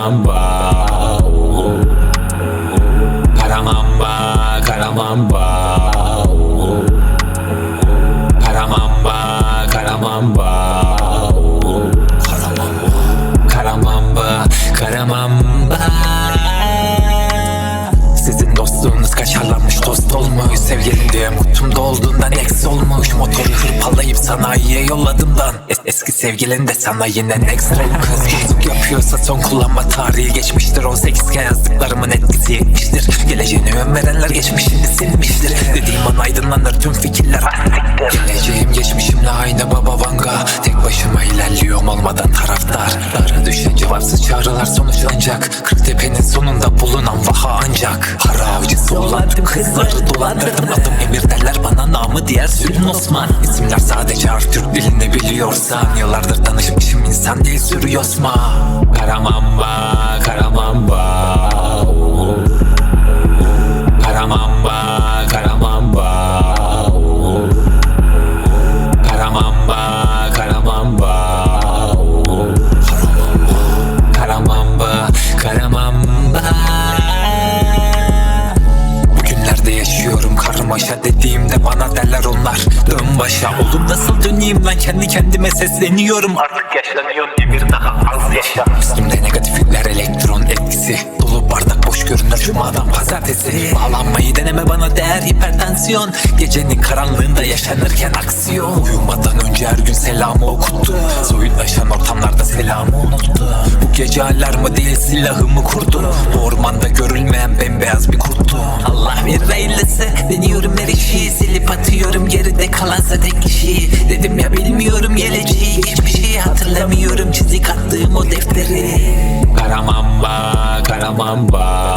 I'm mamba. Sevgilim diye mutlumda olduğundan eksi olmuş Motoru hırpalayıp sanayiye yolladığımdan. Es- Eski sevgilin de sana yine rol Kız bozuk yapıyorsa son kullanma tarihi geçmiştir. 18 iken yazdıklarımın etkisi yetmiştir. Geleceğine yön verenler geçmişini silmiştir. Dediğim an aydınlanır tüm fikirler. Geleceğim geçmişimle aynı baba vanga. Tek başıma ilerliyorum olmadan taraftar. Dara düşen cevapsız çağrılar sonuçlanacak. Kırktepe'nin sonunda bulunan vaha ancak Tüm kızları dolandırdım Adım Emir derler bana namı diğer Sülün Osman. İsimler sadece harf Türk dilini biliyorsan Yıllardır tanışmışım insan değil sürü yosma Karamamba, karamamba karmaşa dediğimde bana derler onlar. Dön başa. Oğlum nasıl döneyim lan? Kendi kendime sesleniyorum. Artık yaşlanıyorum. Bir daha az yaşa. Üstümde negatifler elektron etkisi. Dolu bardak boş görünür cumadan pazartesi. Bağlanmayı deneme bana değer hipertansiyon Gecenin karanlığında yaşanırken aksiyon. Uyumadan önce her gün selamı okuttum Soyutlaşan ortamlarda selamı unuttum Bu gece alarmı değil silahımı kurdum. Bu ormanda görülmeyen bembeyaz bir kurttum tek kişi. Dedim ya bilmiyorum geleceği Geçmişi hatırlamıyorum. Çizik attığım o defteri. Karamamba, karamamba